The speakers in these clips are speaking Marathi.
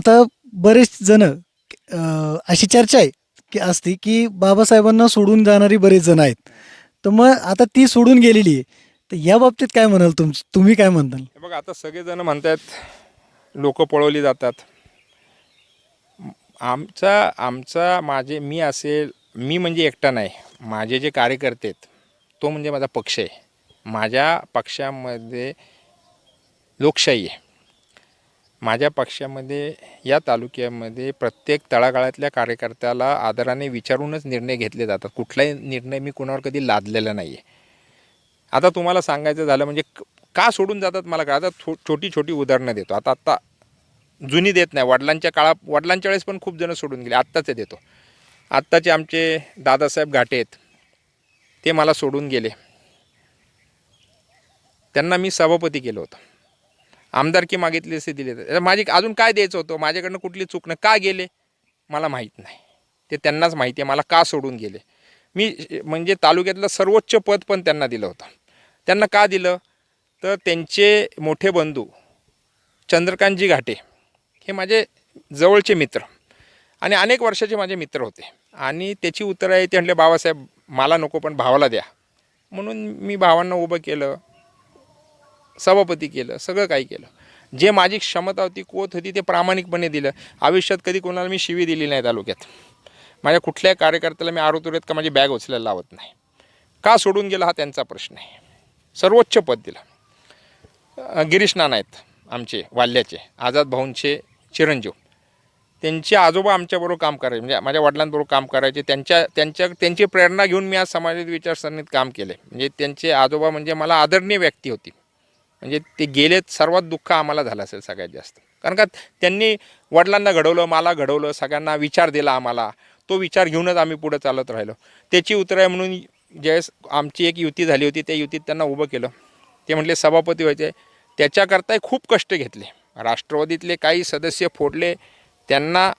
आता बरेच जण अशी चर्चा आहे की असती की बाबासाहेबांना सोडून जाणारी बरेच जण आहेत. तर मग आता ती सोडून गेलेली आहे. तर या बाबतीत काय म्हणाल तुम तुम्ही काय म्हणताल? बघा आता सगळेजण म्हणतात लोक पळवली जातात. आमचा आमचा माझे मी असेल मी म्हणजे एकटा नाही. माझे जे कार्यकर्ते आहेत तो म्हणजे माझा पक्ष आहे. माझ्या पक्षामध्ये लोकशाही आहे. माझ्या पक्षामध्ये या तालुक्यामध्ये प्रत्येक तळागाळातल्या कार्यकर्त्याला आदराने विचारूनच निर्णय घेतले जातात. कुठलाही निर्णय मी कोणावर कधी लादलेला नाही आहे आता तुम्हाला सांगायचं झालं म्हणजे का सोडून जातात मला का आता थो छोटी छोटी उदाहरणं देतो. आता आत्ता जुनी देत नाही. वडिलांच्या काळा वडिलांच्या वेळेस पण खूप जणं सोडून गेले. आत्ताचे देतो. आत्ताचे आमचे दादासाहेब घाटे आहेत. ते मला सोडून गेले. त्यांना मी सभापती केलं होतं. आमदारकी मागितली असे दिले तर माझी अजून काय द्यायचं होतं? माझ्याकडनं कुठली चुकणं का गेले? मला माहीत नाही. ते त्यांनाच माहिती आहे. मला का सोडून गेले? मी म्हणजे तालुक्यातलं सर्वोच्च पद पण त्यांना दिलं होतं. त्यांना का दिलं? तर त्यांचे मोठे बंधू चंद्रकांतजी घाटे हे माझे जवळचे मित्र आणि अनेक वर्षाचे माझे मित्र होते. आणि त्याची उत्तरं आहे ते म्हटले बाबासाहेब मला नको पण भावाला द्या. म्हणून मी भावांना उभं केलं. सभापती केलं सगळं काही केलं. जे माझी क्षमता होती कोत होती ते प्रामाणिकपणे दिलं. आयुष्यात कधी कोणाला मी शिवी दिली नाही तालुक्यात. माझ्या कुठल्याही कार्यकर्त्याला मी आरोतुरेत का माझी बॅग उचलायला लावत नाही. का सोडून गेला हा त्यांचा प्रश्न आहे. सर्वोच्च पद दिलं. गिरीश नाना आहेत आमचे वाल्याचे आझाद भाऊंचे चिरंजीव. त्यांचे आजोबा आमच्याबरोबर काम करायचे म्हणजे माझ्या वडिलांबरोबर काम करायचे. त्यांच्या त्यांच्या त्यांची प्रेरणा घेऊन मी आज समाजात विचारसरणीत काम केले म्हणजे त्यांचे आजोबा म्हणजे मला आदरणीय व्यक्ती होती. म्हणजे ते गेलेत सर्वात दुःख आम्हाला झालं असेल सगळ्यात जास्त. कारण का त्यांनी वडिलांना घडवलं मला घडवलं सगळ्यांना विचार दिला आम्हाला. तो विचार घेऊनच आम्ही पुढे चालत राहिलो. त्याची उत्तर आहे म्हणून ज्यावेळेस आमची एक युती झाली होती त्या युतीत त्यांना उभं केलं. ते म्हटले सभापती व्हायचे. त्याच्याकरताही खूप कष्ट घेतले. राष्ट्रवादीतले काही सदस्य फोडले त्यांना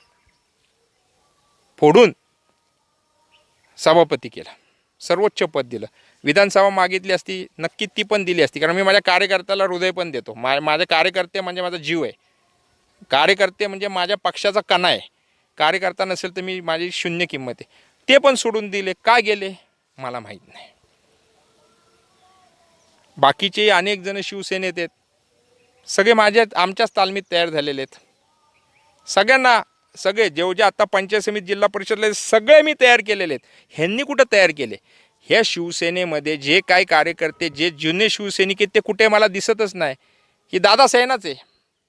फोडून सभापती केला. सर्वोच्च पद दिलं. विधानसभा मागितली असती नक्की ती पण दिली असती. कारण मी माझ्या कार्यकर्त्याला हृदय पण देतो. मा माझे कार्यकर्ते म्हणजे माझा जीव आहे. कार्यकर्ते म्हणजे माझ्या पक्षाचा कणा आहे. कार्यकर्ता नसेल तर मी माझी शून्य किंमत आहे. ते पण सोडून दिले. का गेले? मला माहीत नाही. बाकीचे अनेक जण शिवसेनेत आहेत. सगळे माझ्या आमच्याच तालमीत तयार झालेले आहेत. सगळ्यांना सगळे जेव जे आता पंचायत समिती जिल्हा परिषदला सगळे मी तयार केलेले आहेत. ह्यांनी कुठं तयार केले? ह्या शिवसेनेमध्ये जे काय कार्यकर्ते जे जुने शिवसैनिक आहेत ते कुठे मला दिसतच नाही. ही दादा सेनाच आहे.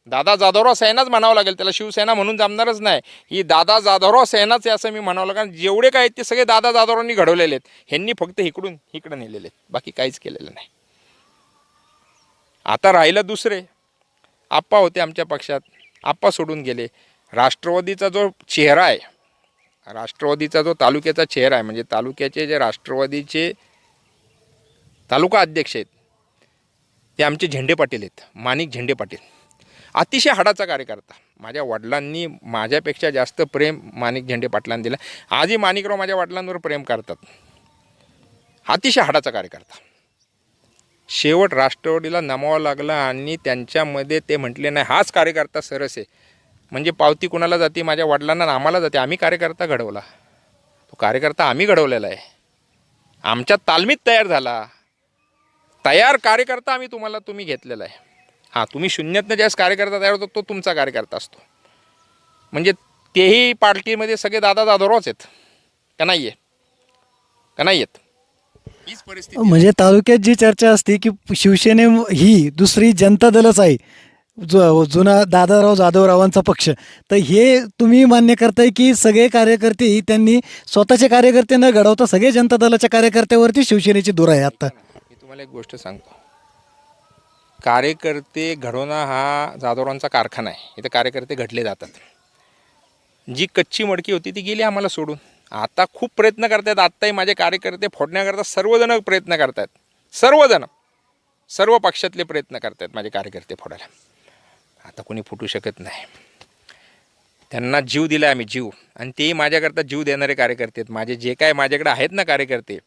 दादा जाधवराव सेनाच म्हणावं लागेल त्याला शिवसेना म्हणून जमणारच नाही. ही दादा जाधवराव सेनाच आहे असं मी म्हणावं लागेल जेवढे काय आहेत ते सगळे दादा जाधवरावांनी घडवलेले आहेत. ह्यांनी फक्त इकडून इकडं नेलेले आहेत. बाकी काहीच केलेलं नाही. आता राहिलं दुसरे. आप्पा होते आमच्या पक्षात. आप्पा सोडून गेले. राष्ट्रवादीचा जो चेहरा आहे राष्ट्रवादीचा जो तालुक्याचा चेहरा आहे म्हणजे तालुक्याचे जे राष्ट्रवादीचे तालुका अध्यक्ष आहेत ते आमचे झेंडे पाटील आहेत माणिक झेंडे पाटील. अतिशय हाडाचा कार्यकर्ता. माझ्या वडिलांनी माझ्यापेक्षा जास्त प्रेम माणिक झेंडे पाटलांनी दिलं. आजही माणिकराव माझ्या वडिलांवर प्रेम करतात. अतिशय हाडाचा कार्यकर्ता. शेवट राष्ट्रवादीला नमावं लागलं आणि त्यांच्यामध्ये ते म्हटले नाही हाच कार्यकर्ता सरस आहे. म्हणजे पावती कुणाला जाते? माझ्या वडिलांना आम्हाला जाते. आम्ही कार्यकर्ता घडवला. तो कार्यकर्ता आम्ही घडवलेला आहे. आमच्या तालमीत तयार झाला. तयार कार्यकर्ता आम्ही तुम्हाला तुम्ही घेतलेला आहे. हां तुम्ही शून्यातनं ज्यावेळेस कार्यकर्ता तयार होतो तो तुमचा कार्यकर्ता असतो. म्हणजे तेही पार्टीमध्ये सगळे दादा दादोरावच आहेत. का नाही आहे का नाही आहेत? हीच परिस्थिती. म्हणजे तालुक्यात जी चर्चा असते की शिवसेने ही दुसरी जनता दलच आहे. जो जुना दादाराव जाधवरावांचा पक्ष. तर हे तुम्ही मान्य करताय की सगळे कार्यकर्ते त्यांनी स्वतःचे कार्यकर्ते न घडवता सगळे जनता दलाच्या कार्यकर्त्यावरती शिवसेनेची दूर आहे आता मी तुम्हाला एक गोष्ट सांगतो. कार्यकर्ते घडवणं हा जाधवरावांचा कारखाना आहे. इथं कार्यकर्ते घडले जातात. जी कच्ची मडकी होती ती गेली आम्हाला सोडून. आता खूप प्रयत्न करतात आत्ताही माझे कार्यकर्ते फोडण्याकरता सर्वजण प्रयत्न करतात सर्वजण. सर्व पक्षातले प्रयत्न करतात माझे कार्यकर्ते फोडायला. आता कोणी फुटू शकत नाही. त्यांना जीव दिला आम्ही जीव. आणि तेही माझ्याकरता जीव देणारे कार्यकर्ते आहेत. माझे जे काय माझ्याकडे आहेत ना कार्यकर्ते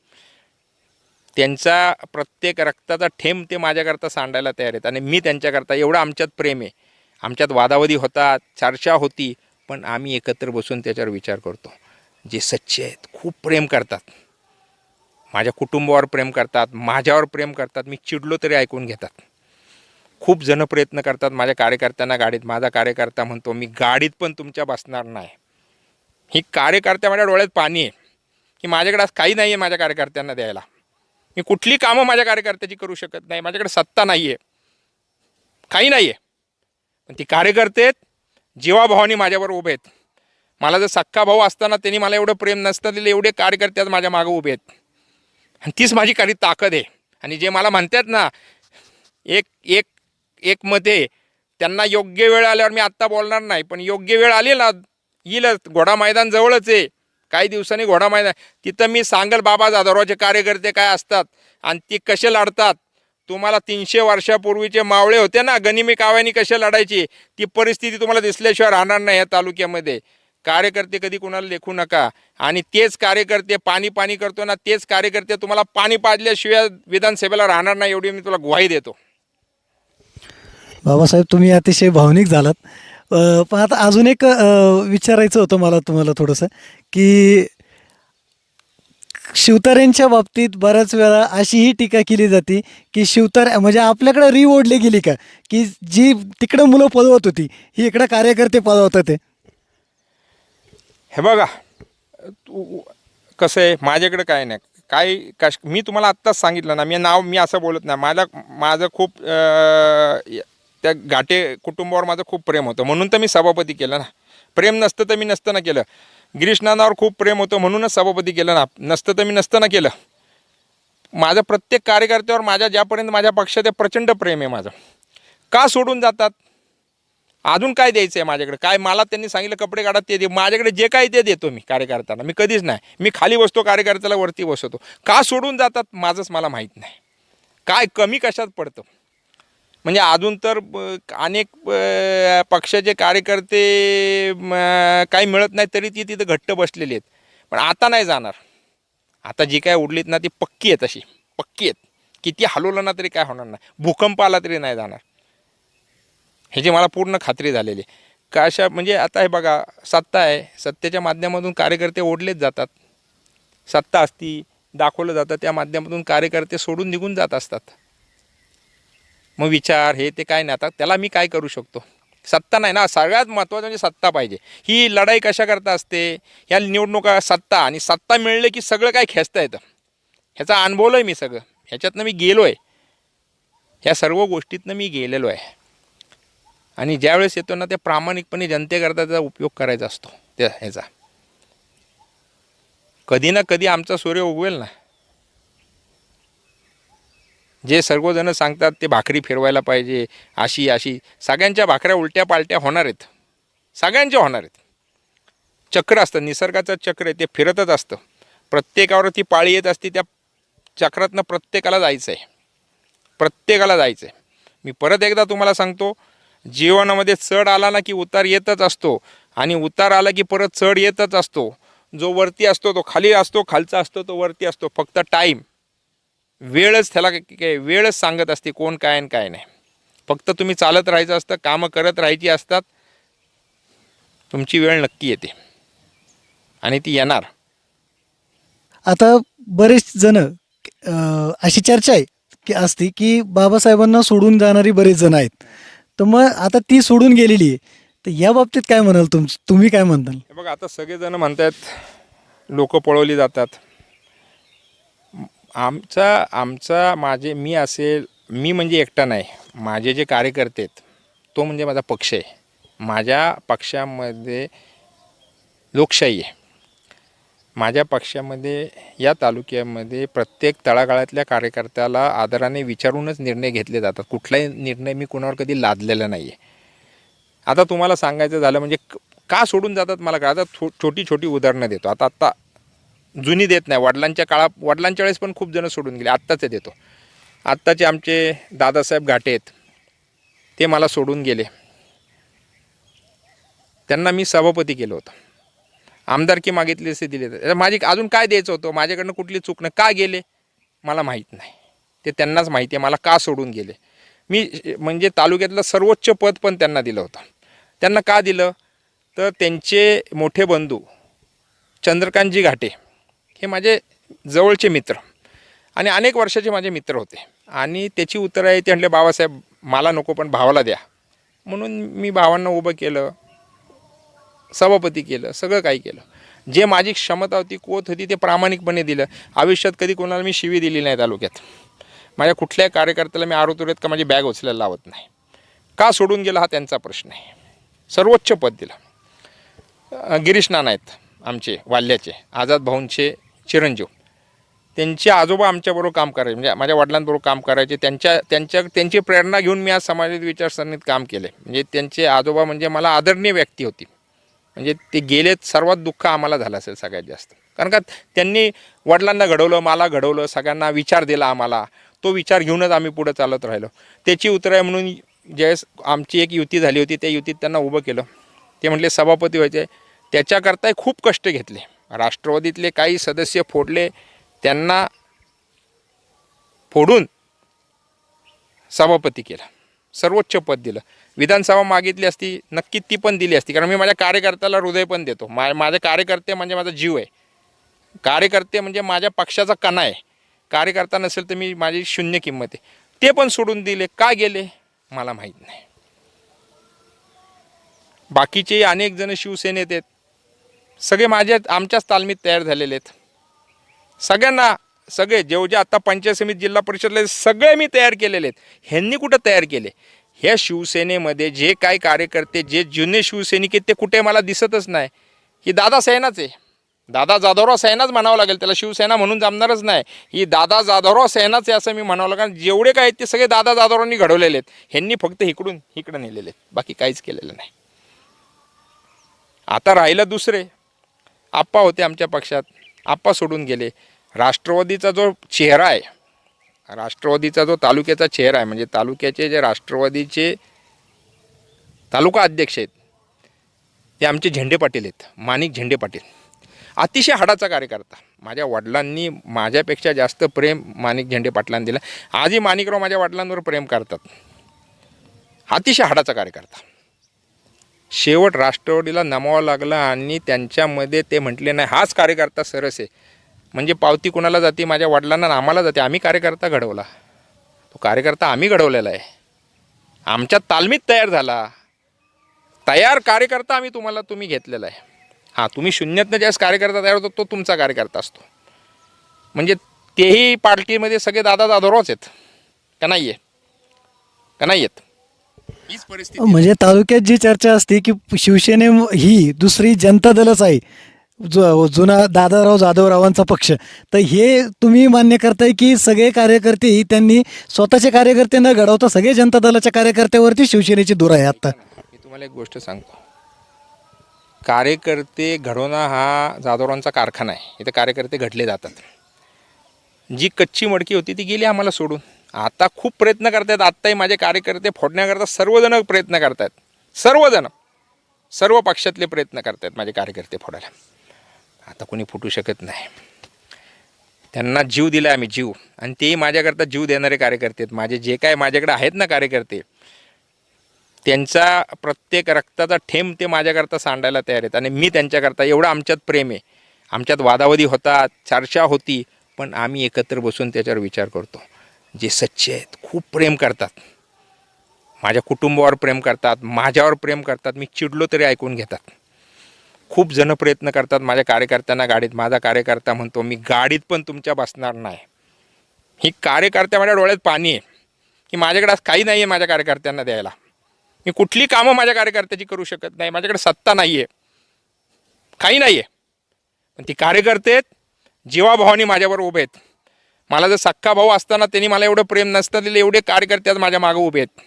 त्यांचा प्रत्येक रक्ताचा ठेंब ते माझ्याकरता सांडायला तयार आहेत. आणि मी त्यांच्याकरता एवढं आमच्यात प्रेम आहे. आमच्यात वादावादी होतात चर्चा होती पण आम्ही एकत्र बसून त्याच्यावर विचार करतो. जे सच्चे आहेत खूप प्रेम करतात. माझ्या कुटुंबावर प्रेम करतात माझ्यावर प्रेम करतात. मी चिडलो तरी ऐकून घेतात. खूप जण प्रयत्न करतात माझ्या कार्यकर्त्यांना गाडीत माझा कार्यकर्ता म्हणतो मी गाडीत पण तुमच्या बसणार नाही. ही कार्यकर्त्या माझ्या डोळ्यात पाणी आहे. की माझ्याकडे आज काही नाही आहे माझ्या कार्यकर्त्यांना द्यायला. मी कुठली कामं माझ्या कार्यकर्त्याची करू शकत नाही. माझ्याकडे सत्ता नाही आहे काही नाही आहे पण ती कार्यकर्ते आहेत जीवाभावानी माझ्यावर उभे आहेत. मला जर सख्खा भाऊ असताना त्यांनी मला एवढं प्रेम नसतं दिलं एवढे कार्यकर्ते आज माझ्या मागं उभे आहेत. आणि तीच माझी काही ताकद आहे. आणि जे मला म्हणतात ना एक एक एक त्यांना योग्य वेळ आल्यावर मी आत्ता बोलणार नाही पण योग्य वेळ आली ना येईलच घोडा मैदान जवळच आहे. काही दिवसांनी घोडा मैदान तिथं मी सांगल बाबा जाधवरावचे कार्यकर्ते काय असतात आणि ते कसे लढतात. तुम्हाला तीनशे वर्षापूर्वीचे मावळे होते ना गनिमी काव्यानी कसे लढायची ती परिस्थिती तुम्हाला दिसल्याशिवाय राहणार नाही या तालुक्यामध्ये. कार्यकर्ते कधी कुणाला लेखू नका. आणि तेच कार्यकर्ते पाणी पाणी करतो ना तेच कार्यकर्ते तुम्हाला पाणी पाजल्याशिवाय विधानसभेला राहणार नाही एवढी मी तुला ग्वाही देतो. बाबासाहेब तुम्ही अतिशय भावनिक झालात. पण आता अजून एक विचारायचं होतं मला तुम्हाला थोडंसं की शिवतारेंच्या बाबतीत बऱ्याच वेळा अशीही टीका केली जाते की शिवतार म्हणजे आपल्याकडे री ओढली गेली का? की जी तिकडं मुलं पळवत होती ही इकडं कार्यकर्ते पळवत होते. हे बघा तू कसं आहे माझ्याकडे काय नाही. काय कश मी तुम्हाला आत्ताच सांगितलं ना मी नाव मी असं बोलत नाही. माझा माझं खूप त्या घाटे कुटुंबावर माझं खूप प्रेम होतं. म्हणून तर मी सभापती केलं ना. प्रेम नसतं तर मी नसतं ना केलं. गिरीश नानावर खूप प्रेम होतं म्हणूनच सभापती केलं ना. नसतं तर मी नसतं ना केलं. माझं प्रत्येक कार्यकर्त्यावर माझ्या ज्यापर्यंत माझ्या पक्षात आहे प्रचंड प्रेम आहे माझं. का सोडून जातात? अजून काय द्यायचं आहे माझ्याकडे? काय मला त्यांनी सांगितलं कपडे काढा ते दे. माझ्याकडे जे काय ते देतो मी कार्यकर्त्यांना. मी कधीच नाही. मी खाली बसतो कार्यकर्त्याला वरती बसवतो. का सोडून जातात? माझंच मला माहीत नाही. काय कमी कशात पडतं? म्हणजे अजून तर ब- अनेक पक्षाचे कार्यकर्ते काही मिळत नाही तरी ती तिथं घट्ट बसलेली आहेत. पण आता नाही जाणार. आता जी काय उडलीत ना ती पक्की आहेत अशी. पक्की आहेत. किती हलवलं ना तरी काय होणार नाही. भूकंप आला तरी नाही जाणार. ह्याची मला पूर्ण खात्री झालेली आहे. का अशा म्हणजे आता हे बघा सत्ता आहे. सत्तेच्या माध्यमातून कार्यकर्ते ओढलेच जातात. सत्ता असती दाखवलं जातं. त्या माध्यमातून कार्यकर्ते सोडून निघून जात असतात. मग विचार हे ते काय नाही. आता त्याला मी काय करू शकतो? सत्ता नाही ना. सगळ्यात महत्त्वाचं म्हणजे सत्ता पाहिजे. ही लढाई कशा करता असते? ह्या निवडणुका सत्ता आणि सत्ता मिळले की सगळं काय खेचता येतं? ह्याचा अनुभवलं आहे मी सगळं. ह्याच्यातनं मी गेलो आहे ह्या सर्व गोष्टीतनं मी गेलेलो आहे. आणि ज्यावेळेस येतो ना ते प्रामाणिकपणे जनतेकरता त्याचा उपयोग करायचा असतो. त्या ह्याचा. कधी ना कधी आमचा सूर्य उगवेल ना. जे सर्वजण सांगतात ते भाकरी फिरवायला पाहिजे अशी अशी. सगळ्यांच्या भाकऱ्या उलट्या पालट्या होणार आहेत. सगळ्यांच्या होणार आहेत. चक्र असतं निसर्गाचं चक्र आहे ते फिरतच असतं. प्रत्येकावर ती पाळी येत असते त्या चक्रातनं प्रत्येकाला जायचं आहे प्रत्येकाला जायचं आहे मी परत एकदा तुम्हाला सांगतो जीवनामध्ये चढ आला ना की उतार येतच असतो आणि उतार आला की परत चढ येतच असतो. जो वरती असतो तो खाली असतो खालचा असतो तो वरती असतो. फक्त टाईम वेळच त्याला काय- वेळच सांगत असते कोण काय आणि काय नाही. फक्त तुम्ही चालत राहायचं असतं कामं करत राहायची असतात तुमची वेळ नक्की येते. आणि ती येणार. आता बरेच जण अशी चर्चा आहे की असती की बाबासाहेबांना सोडून जाणारी बरेच जण आहेत. तर मग आता ती सोडून गेलेली आहे. तर या बाबतीत काय म्हणाल तुम तुम्ही काय म्हणताल? हे बघा आता सगळेजण म्हणतात लोक पळवली जातात. आमचा आमचा माझे मी असेल मी म्हणजे एकटा नाही. माझे जे कार्यकर्ते आहेत तो म्हणजे माझा पक्ष आहे. माझ्या पक्षामध्ये लोकशाही आहे. माझ्या पक्षामध्ये या तालुक्यामध्ये प्रत्येक तळागाळातल्या कार्यकर्त्याला आदराने विचारूनच निर्णय घेतले जातात. कुठलाही निर्णय मी कुणावर कधी लादलेला नाही आहे आता तुम्हाला सांगायचं झालं म्हणजे का सोडून जातात मला काय आता थो छोटी छोटी उदाहरणं देतो. आता आत्ता जुनी देत नाही. वडिलांच्या काळा वडिलांच्या वेळेस पण खूप जणं सोडून गेले. आत्ताचे देतो. आत्ताचे आमचे दादासाहेब घाटे आहेत. ते मला सोडून गेले. त्यांना मी सभापती केलं होतं. आमदारकी मागितली असे दिले. माझी अजून काय द्यायचं होतं? माझ्याकडनं कुठली चुकणं का गेले? मला माहीत नाही. ते त्यांनाच माहिती आहे. मला का सोडून गेले? मी म्हणजे तालुक्यातलं सर्वोच्च पद पण त्यांना दिलं होतं. त्यांना का दिलं? तर त्यांचे मोठे बंधू चंद्रकांतजी घाटे हे माझे जवळचे मित्र. आणि अनेक वर्षाचे माझे मित्र होते. आणि त्याची उत्तरं आहे ते म्हटले बाबासाहेब मला नको पण भावाला द्या. म्हणून मी भावांना उभं केलं सभापती केलं सगळं काही केलं. जे माझी क्षमता होती कोत होती ते प्रामाणिकपणे दिलं. आयुष्यात कधी कोणाला मी शिवी दिली नाही तालुक्यात. माझ्या कुठल्याही कार्यकर्त्याला मी आरोतुरेत का माझी बॅग उचलायला लावत नाही. का सोडून गेला हा त्यांचा प्रश्न आहे. सर्वोच्च पद दिलं. गिरीश नाना आहेत आमचे वाल्याचे आझाद भाऊंचे चिरंजीव. त्यांचे आजोबा आमच्याबरोबर काम करायचे म्हणजे माझ्या वडिलांबरोबर काम करायचे. त्यांच्या त्यांच्या त्यांची प्रेरणा घेऊन मी आज समाजात विचारसरणीत काम केले. म्हणजे त्यांचे आजोबा म्हणजे मला आदरणीय व्यक्ती होती. म्हणजे ते गेलेत सर्वात दुःख आम्हाला झालं असेल सगळ्यात जास्त. कारण का त्यांनी वडिलांना घडवलं मला घडवलं सगळ्यांना विचार दिला आम्हाला. तो विचार घेऊनच आम्ही पुढे चालत राहिलो. त्याची उत्तर आहे म्हणून ज्यावेळेस आमची एक युती झाली होती त्या युतीत त्यांना उभं केलं. ते म्हटले सभापती व्हायचे. त्याच्याकरताही खूप कष्ट घेतले. राष्ट्रवादीतले काही सदस्य फोडले त्यांना फोडून सभापती केला. सर्वोच्च पद दिलं. विधानसभा मागितली असती नक्की ती पण दिली असती. कारण मी माझ्या कार्यकर्त्याला हृदय पण देतो. मा माझे कार्यकर्ते म्हणजे माझा जीव आहे. कार्यकर्ते म्हणजे माझ्या पक्षाचा कणा आहे. कार्यकर्ता नसेल तर मी माझी शून्य किंमत आहे. ते पण सोडून दिले. का गेले? मला माहीत नाही. बाकीचे अनेक जण शिवसेनेत आहेत. सगळे माझ्या आमच्याच तालमीत तयार झालेले आहेत. सगळ्यांना सगळे जेव जे आता पंचायत समिती जिल्हा परिषदला सगळे मी तयार केलेले आहेत. ह्यांनी कुठं तयार केले? ह्या शिवसेनेमध्ये जे काय कार्यकर्ते जे जुने शिवसैनिक आहेत ते कुठे मला दिसतच नाही. ही दादा सैनाच आहे. दादा जाधवराव सैनाच म्हणावं लागेल त्याला शिवसेना म्हणून जमणारच नाही. ही दादा जाधवराव सैनाच आहे असं मी म्हणावं लागेल जेवढे काय आहेत ते सगळे दादा जाधवरावांनी घडवलेले आहेत. ह्यांनी फक्त इकडून इकडं नेलेले आहेत. बाकी काहीच केलेलं नाही. आता राहिलं दुसरे. आप्पा होते आमच्या पक्षात. आप्पा सोडून गेले. राष्ट्रवादीचा जो चेहरा आहे राष्ट्रवादीचा जो तालुक्याचा चेहरा आहे म्हणजे तालुक्याचे जे राष्ट्रवादीचे तालुका अध्यक्ष आहेत ते आमचे झेंडे पाटील आहेत माणिक झेंडे पाटील. अतिशय हाडाचा कार्यकर्ता. माझ्या वडिलांनी माझ्यापेक्षा जास्त प्रेम माणिक झेंडे पाटलांनी दिलं. आजही माणिकराव माझ्या वडिलांवर प्रेम करतात. अतिशय हाडाचा कार्यकर्ता. शेवट राष्ट्रवादीला नमावं लागलं आणि त्यांच्यामध्ये ते म्हटले नाही हाच कार्यकर्ता सरस आहे. म्हणजे पावती कुणाला जाते? माझ्या वडिलांना आम्हाला जाते. आम्ही कार्यकर्ता घडवला. तो कार्यकर्ता आम्ही घडवलेला आहे. आमच्या तालमीत तयार झाला. तयार कार्यकर्ता आम्ही तुम्हाला तुम्ही घेतलेला आहे. हां तुम्ही शून्यातनं ज्यावेळेस कार्यकर्ता तयार होतो तो तुमचा कार्यकर्ता असतो. म्हणजे तेही पार्टीमध्ये सगळे दादा दादोरावच आहेत. का नाही आहे का नाही आहेत हीच परिस्थिती म्हणजे तालुक्यात जी चर्चा असते की शिवसेने ही दुसरी जनता दलच आहे. जो जुना दादाराव जाधवरावांचा पक्ष. तर हे तुम्ही मान्य करताय की सगळे कार्यकर्ते ही त्यांनी स्वतःचे कार्यकर्ते न घडवता सगळे जनता दलाच्या कार्यकर्त्यावरती शिवसेनेची दूर आहे आता मी तुम्हाला एक गोष्ट सांगतो. कार्यकर्ते घडवणं हा जाधवरावांचा कारखाना आहे. इथं कार्यकर्ते घडले जातात. जी कच्ची मडकी होती ती गेली आम्हाला सोडून. आता खूप प्रयत्न करतात आत्ताही माझे कार्यकर्ते फोडण्याकरता सर्वजण प्रयत्न करतात सर्वजण. सर्व पक्षातले प्रयत्न करतात माझे कार्यकर्ते फोडायला. आता कोणी फुटू शकत नाही. त्यांना जीव दिला आम्ही जीव. आणि तेही माझ्याकरता जीव देणारे कार्यकर्ते आहेत. माझे जे काय माझ्याकडे आहेत ना कार्यकर्ते त्यांचा प्रत्येक रक्ताचा ठेंब ते माझ्याकरता सांडायला तयार आहेत. आणि मी त्यांच्याकरता एवढं आमच्यात प्रेम आहे. आमच्यात वादावादी होतात चर्चा होती. पण आम्ही एकत्र बसून त्याच्यावर विचार करतो. जे सच्चे आहेत खूप प्रेम करतात. माझ्या कुटुंबावर प्रेम करतात माझ्यावर प्रेम करतात मी चिडलो तरी ऐकून घेतात. खूप जण प्रयत्न करतात माझ्या कार्यकर्त्यांना गाडीत माझा कार्यकर्ता म्हणतो मी गाडीत पण तुमच्या बसणार नाही. ही कार्यकर्त्या माझ्या डोळ्यात पाणी आहे. की माझ्याकडे आज काही नाही आहे माझ्या कार्यकर्त्यांना द्यायला. मी कुठली कामं माझ्या कार्यकर्त्याची करू शकत नाही माझ्याकडे सत्ता नाही आहे काही नाही आहे पण ती कार्यकर्ते आहेत जीवाभावानी माझ्यावर उभे आहेत. मला जर सक्का भाऊ असताना त्यांनी मला एवढं प्रेम नसतं दिलं एवढे कार्यकर्ते आज माझ्या मागं उभे आहेत.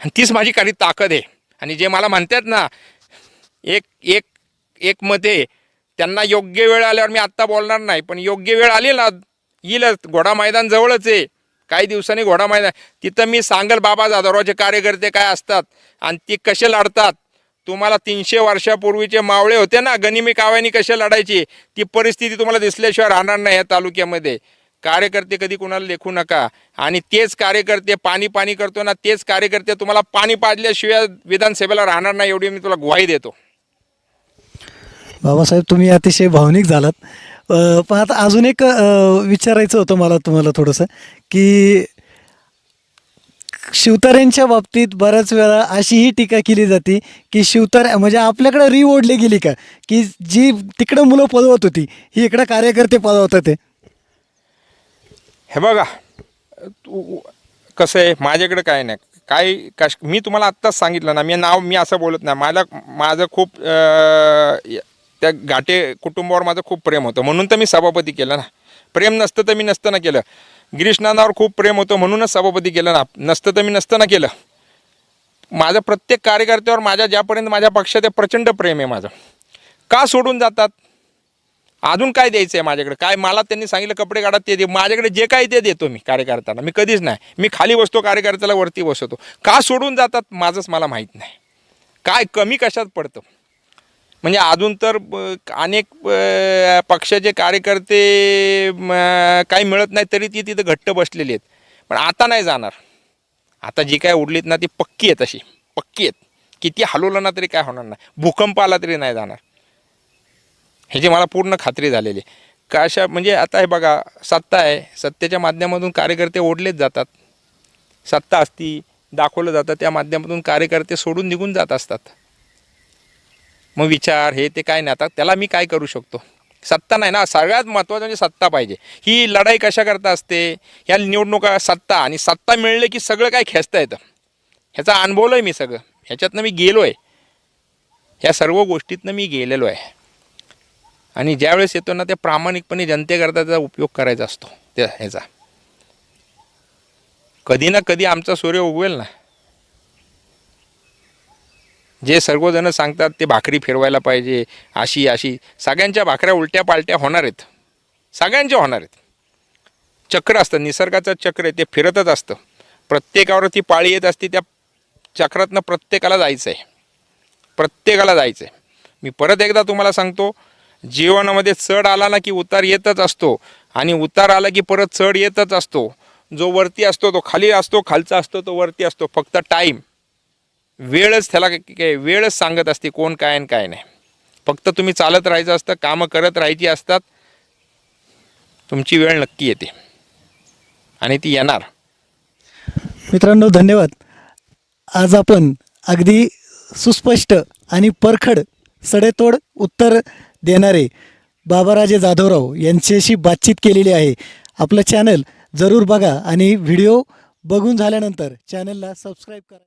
आणि तीच माझी काही ताकद आहे. आणि जे मला म्हणतात ना एक एक एक मध्ये त्यांना योग्य वेळ आल्यावर मी आत्ता बोलणार नाही पण योग्य वेळ आली ना येईलच. घोडा मैदान जवळच आहे. काही दिवसांनी घोडा मैदान तिथं मी सांगल बाबा जाधवरावचे कार्यकर्ते काय असतात आणि ते कसे लढतात. तुम्हाला तीनशे वर्षापूर्वीचे मावळे होते ना गनिमी काव्यानी कसे लढायची ती परिस्थिती तुम्हाला दिसल्याशिवाय राहणार नाही या तालुक्यामध्ये. कार्यकर्ते कधी कोणाला लेखू नका. आणि तेच कार्यकर्ते पाणी पाणी करतो ना तेच कार्यकर्ते तुम्हाला पाणी पाडल्याशिवाय विधानसभेला राहणार नाही एवढी मी तुला ग्वाही देतो. बाबासाहेब तुम्ही अतिशय भावनिक झालात. पण आता अजून एक विचारायचं होतं मला तुम्हाला थोडंसं की शिवतार्यांच्या बाबतीत बऱ्याच वेळा अशीही टीका केली जाते की शिवतऱ्या म्हणजे आपल्याकडे रिओढली गेली का? की जी तिकडं मुलं पदवत होती ही इकडं कार्यकर्ते पदवत होते हे बघा तू कसं आहे माझ्याकडे काय नाही. काय कश मी तुम्हाला आत्ताच सांगितलं ना मी नाव मी असं बोलत नाही. मला माझं खूप त्या घाटे कुटुंबावर माझं खूप प्रेम होतं. म्हणून तर मी सभापती केलं ना. प्रेम नसतं तर मी नसतं ना केलं. गिरीशनानावर खूप प्रेम होतं म्हणूनच सभापती केलं ना. नसतं तर मी नसतं ना केलं. माझं प्रत्येक कार्यकर्त्यावर माझ्या ज्यापर्यंत माझ्या पक्षात प्रचंड प्रेम आहे माझं. का सोडून जातात? अजून काय द्यायचं आहे माझ्याकडे? काय मला त्यांनी सांगितलं कपडे काढा ते दे. माझ्याकडे जे काही ते देतो मी कार्यकर्त्यांना. मी कधीच नाही. मी खाली बसतो कार्यकर्त्याला वरती बसवतो. का सोडून जातात माझंच मला माहीत नाही. काय कमी कशात पडतं? म्हणजे अजून तर ब- अनेक पक्षाचे कार्यकर्ते काही मिळत नाही तरी ती तिथं घट्ट बसलेली आहेत. पण आता नाही जाणार. आता जी काय उडलीत ना ती पक्की आहेत अशी. पक्की आहेत. किती हलवलं ना तरी काय होणार नाही. भूकंप आला तरी नाही जाणार. ह्याची मला पूर्ण खात्री झालेली आहे. का अशा म्हणजे आता हे बघा सत्ता आहे. सत्तेच्या माध्यमातून कार्यकर्ते ओढलेच जातात. सत्ता असती दाखवलं जातं त्या माध्यमातून कार्यकर्ते सोडून निघून जात असतात. मग विचार हे ते काय नाही. आता त्याला मी काय करू शकतो? सत्ता नाही ना. सगळ्यात महत्त्वाचं म्हणजे सत्ता पाहिजे. ही लढाई कशा करता असते? ह्या निवडणुका सत्ता आणि सत्ता मिळले की सगळं काय खेचता येतं? ह्याचा अनुभवलं आहे मी सगळं. ह्याच्यातनं मी गेलो आहे ह्या सर्व गोष्टीतनं मी गेलेलो आहे. आणि ज्यावेळेस येतो ना ते प्रामाणिकपणे जनतेकरता त्याचा उपयोग करायचा असतो. त्या ह्याचा. कधी ना कधी आमचा सूर्य उगवेल ना. जे सर्वजण सांगतात ते भाकरी फिरवायला पाहिजे अशी अशी. सगळ्यांच्या भाकऱ्या उलट्या पालट्या होणार आहेत. सगळ्यांच्या होणार आहेत. चक्र असतं निसर्गाचं चक्र आहे ते फिरतच असतं. प्रत्येकावर ती पाळी येत असते त्या चक्रातनं प्रत्येकाला जायचं आहे प्रत्येकाला जायचं आहे मी परत एकदा तुम्हाला सांगतो जीवनामध्ये चढ आला ना की उतार येतच असतो. आणि उतार आला की परत चढ येतच असतो. जो वरती असतो तो खाली असतो खालचा असतो तो वरती असतो. फक्त टाईम वेळच त्याला काय- काय वेळच सांगत असते कोण काय आणि काय नाही. फक्त तुम्ही चालत राहायचं असतं कामं करत राहायची असतात. तुमची वेळ नक्की येते. आणि ती येणार. मित्रांनो धन्यवाद. आज आपण अगदी सुस्पष्ट आणि परखड सडेतोड उत्तर देणारे बाबाराजे जाधवराव यांच्याशी बातचीत केलेली आहे. आपलं चॅनल जरूर बघा आणि व्हिडिओ बघून झाल्यानंतर चॅनलला सबस्क्राईब करा.